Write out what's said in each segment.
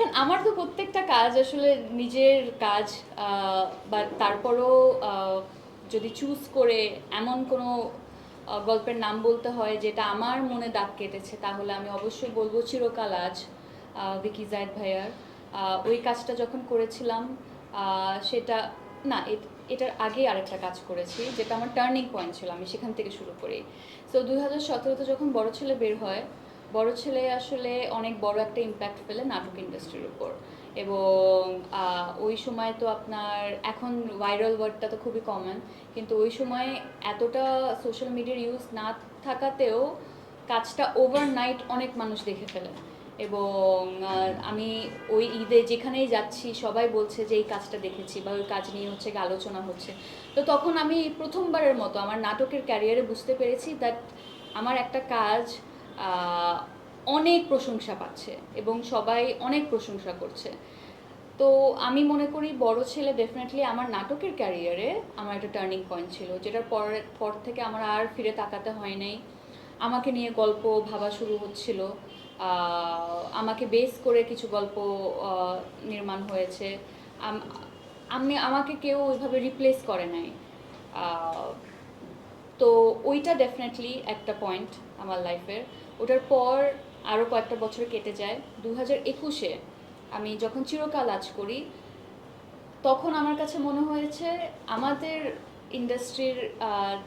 দেখেন, আমার তো প্রত্যেকটা কাজ আসলে নিজের কাজ বা তারপরও যদি চুজ করে এমন কোনো গল্পের নাম বলতে হয় যেটা আমার মনে দাগ কেটেছে, তাহলে আমি অবশ্যই বলব চিরকাল আজ ভিকি জায়দ ভাইয়ার। ওই কাজটা যখন করেছিলাম সেটা, না এটার আগে আরেকটা কাজ করেছি, যেটা আমার টার্নিং পয়েন্ট ছিল, আমি সেখান থেকে শুরু করি। সো দুই হাজার সতেরোতে যখন বড় ছেলে বের হয় বড় ছেলে আসলে অনেক বড় একটা ইম্প্যাক্ট ফেলে নাটক ইন্ডাস্ট্রির উপর। এবং ওই সময় তো আপনার, এখন ভাইরাল ওয়ার্ডটা তো খুবই কমন কিন্তু ওই সময় এতটা সোশ্যাল মিডিয়ার ইউজ না থাকাতেও কাজটা ওভারনাইট অনেক মানুষ দেখে ফেলে। এবং আমি ওই ঈদে যেখানেই যাচ্ছি, সবাই বলছে যে, এই কাজটা দেখেছি বা ওই কাজ নিয়ে হচ্ছে আলোচনা হচ্ছে। তো তখন আমি প্রথমবারের মতো আমার নাটকের ক্যারিয়ারে বুঝতে পেরেছি দ্যাট আমার একটা কাজ অনেক প্রশংসা পাচ্ছে এবং সবাই অনেক প্রশংসা করছে। তো আমি মনে করি বড় ছেলে ডেফিনেটলি আমার নাটকের ক্যারিয়ারে আমার একটা টার্নিং পয়েন্ট ছিল, যেটার পর পর থেকে আমার আর ফিরে তাকাতে হয় নাই। আমাকে নিয়ে গল্প ভাবা শুরু হচ্ছিল। আমাকে বেস করে কিছু গল্প নির্মাণ হয়েছে। আমি আমাকে কেউ ওইভাবে রিপ্লেস করে নাই। তো ওইটা ডেফিনেটলি একটা পয়েন্ট আমার লাইফের ওটার পর আরও কয়েকটা বছর কেটে যায়। দু হাজার একুশে আমি যখন চিরকাল আজ করি, তখন আমার কাছে মনে হয়েছে আমাদের ইন্ডাস্ট্রির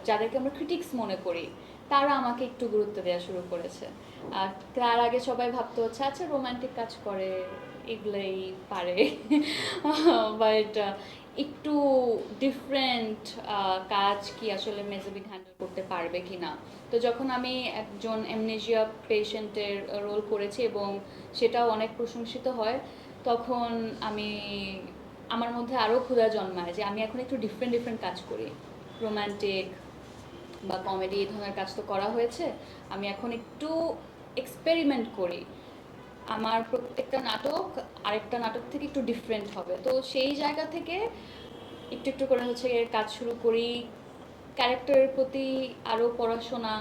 যাদেরকে আমরা ক্রিটিক্স মনে করি, তারা আমাকে একটু গুরুত্ব দেওয়া শুরু করেছে। আর তার আগে সবাই ভাবতে হচ্ছে আচ্ছা রোমান্টিক কাজ করে, এগুলোই পারে। বাট একটু ডিফারেন্ট কাজ কি আসলে মেজোবিন হ্যান্ডেল করতে পারবে কি না তো যখন আমি একজন এমনেজিয়া পেশেন্টের রোল করেছি এবং সেটাও অনেক প্রশংসিত হয়, তখন আমি, আমার মধ্যে আরও ক্ষুধা জন্মায় যে আমি এখন একটু ডিফারেন্ট ডিফারেন্ট কাজ করি। রোমান্টিক বা কমেডি এই ধরনের কাজ তো করা হয়েছে। আমি এখন একটু এক্সপেরিমেন্ট করি। আমার প্রত্যেকটা নাটক আরেকটা নাটক থেকে একটু ডিফারেন্ট হবে। তো সেই জায়গা থেকে একটু একটু করে হচ্ছে কাজ শুরু করি। ক্যারেক্টারের প্রতি আরও পড়াশোনা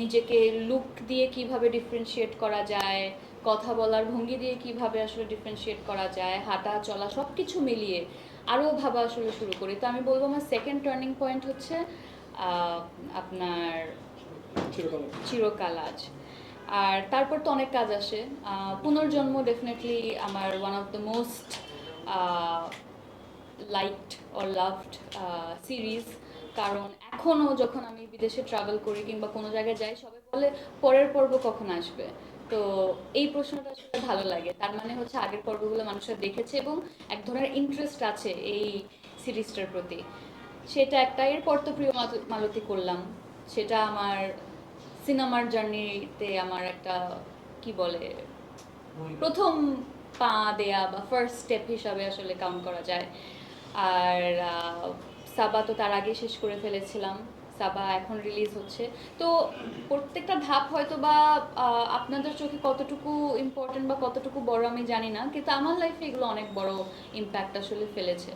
নিজেকে লুক দিয়ে কীভাবে ডিফারেন্সিয়েট করা যায় কথা বলার ভঙ্গি দিয়ে কীভাবে আসলে ডিফারেন্সিয়েট করা যায় হাঁটা চলা সব কিছু মিলিয়ে আরও ভাবা আসলে শুরু করি। তো আমি বলব আমার সেকেন্ড টার্নিং পয়েন্ট হচ্ছে আপনার চিরকাল আজ। আর তারপর তো অনেক কাজ আসে। পুনর্জন্ম ডেফিনেটলি আমার one of the most liked or loved series কারণ এখনও যখন আমি বিদেশে ট্রাভেল করি কিংবা কোনো জায়গায় যাই, সবাই বলে পরের পর্ব কখন আসবে? তো এই প্রশ্নটা আসলে ভালো লাগে। তার মানে হচ্ছে আগের পর্বগুলো মানুষরা দেখেছে এবং এক ধরনের ইন্টারেস্ট আছে এই সিরিজটার প্রতি। সেটা একটা, এরপর তো প্রিয় মাল- মালতী করলাম। সেটা আমার সিনেমার জার্নিতে আমার একটা কি বলে প্রথম পা দেয়া বা ফার্স্ট স্টেপ হিসাবে আসলে কাউন্ট করা যায়। আর সাবা তো তার আগে শেষ করে ফেলেছিলাম। সাবা এখন রিলিজ হচ্ছে। তো প্রত্যেকটা ধাপ হয়তো বা আপনাদের চোখে কতটুকু ইম্পর্টেন্ট বা কতটুকু বড় আমি জানি না কিন্তু আমার লাইফে এগুলো অনেক বড় ইম্প্যাক্ট আসলে ফেলেছে।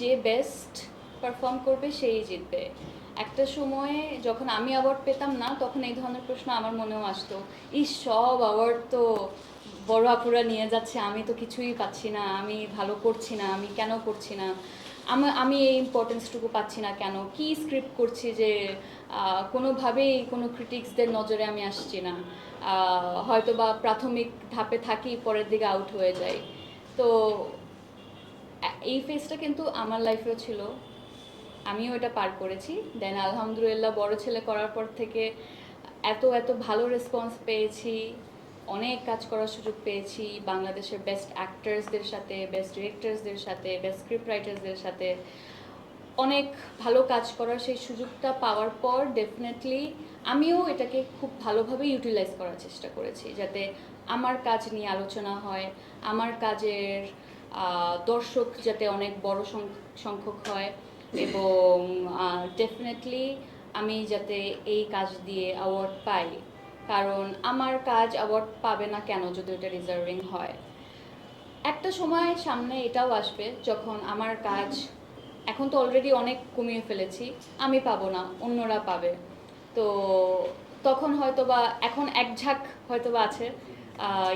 যে বেস্ট পারফর্ম করবে সেই জিতবে। একটা সময়ে যখন আমি অ্যাওয়ার্ড পেতাম না, তখন এই ধরনের প্রশ্ন আমার মনেও আসতো। এই সব অ্যাওয়ার্ড তো বড় আপুরা নিয়ে যাচ্ছে, আমি তো কিছুই পাচ্ছি না, আমি ভালো করছি না, আমি কেন করছি না? আমি এই ইম্পর্টেন্সটুকু পাচ্ছি না কেন? কি স্ক্রিপ্ট করছি যে কোনোভাবেই কোনো ক্রিটিক্সদের নজরে আমি আসছি না। হয়তো বা প্রাথমিক ধাপে থাকি, পরের দিকে আউট হয়ে যাই। তো এই ফেজটা কিন্তু আমার লাইফেও ছিল। আমিও এটা পার করেছি। দেন আলহামদুলিল্লাহ বড় ছেলে করার পর থেকে এত এত ভালো রেসপন্স পেয়েছি। অনেক কাজ করার সুযোগ পেয়েছি। বাংলাদেশের বেস্ট অ্যাক্টার্সদের সাথে বেস্ট ডিরেক্টরসদের সাথে বেস্ট স্ক্রিপ্ট রাইটার্সদের সাথে। অনেক ভালো কাজ করার সেই সুযোগটা পাওয়ার পর ডেফিনেটলি আমিও এটাকে খুব ভালোভাবে ইউটিলাইজ করার চেষ্টা করেছি। যাতে আমার কাজ নিয়ে আলোচনা হয়, আমার কাজের দর্শক যাতে অনেক বড় সংখ- সংখ্যক হয়। এবং ডেফিনেটলি আমি যাতে এই কাজ দিয়ে অ্যাওয়ার্ড পাই। কারণ আমার কাজ অ্যাওয়ার্ড পাবে না কেন যদি ওটা রিজার্ভিং হয়? একটা সময় সামনে এটাও আসবে যখন আমার কাজ, এখন তো অলরেডি অনেক কমিয়ে ফেলেছি, আমি পাবো না, অন্যরা পাবে। তো তখন হয়তো বা এখন এক ঝাঁক হয়তো বা আছে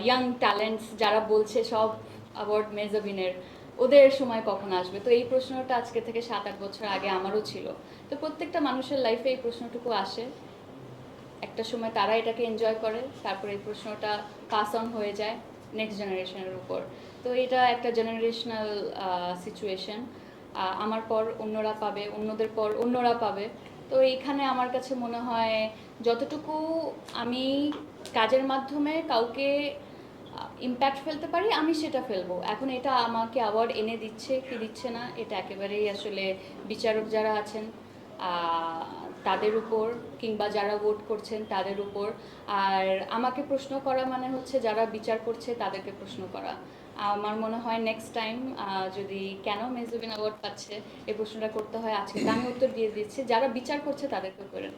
ইয়াং ট্যালেন্টস যারা বলছে সব অ্যাওয়ার্ড মেজাবিনের। ওদের সময় কখন আসবে? তো এই প্রশ্নটা আজকে থেকে সাত, আট বছর আগে আমারও ছিল। তো প্রত্যেকটা মানুষের লাইফে এই প্রশ্নটুকু আসে। একটা সময় তারা এটাকে এনজয় করে, তারপরে এই প্রশ্নটা পাস অন হয়ে যায় নেক্সট জেনারেশনের উপর। তো এটা একটা জেনারেশনাল সিচুয়েশন আমার পর অন্যরা পাবে, অন্যদের পর অন্যরা পাবে। তো এইখানে আমার কাছে মনে হয় যতটুকু আমি কাজের মাধ্যমে কাউকে ইম্প্যাক্ট ফেলতে পারি, আমি সেটা ফেলব। এখন এটা আমাকে অ্যাওয়ার্ড এনে দিচ্ছে, কি দিচ্ছে না, এটা একেবারেই আসলে বিচারক যারা আছেন তাদের উপর কিংবা যারা ভোট করছেন তাদের উপর। আর আমাকে প্রশ্ন করা মানে হচ্ছে যারা বিচার করছে তাদেরকে প্রশ্ন করা। আমার মনে হয় নেক্সট টাইম যদি কেন মেজুবিন অ্যাওয়ার্ড পাচ্ছে এই প্রশ্নটা করতে হয়, আজকে আমি উত্তর দিয়ে দিচ্ছি, যারা বিচার করছে তাদেরকে করেন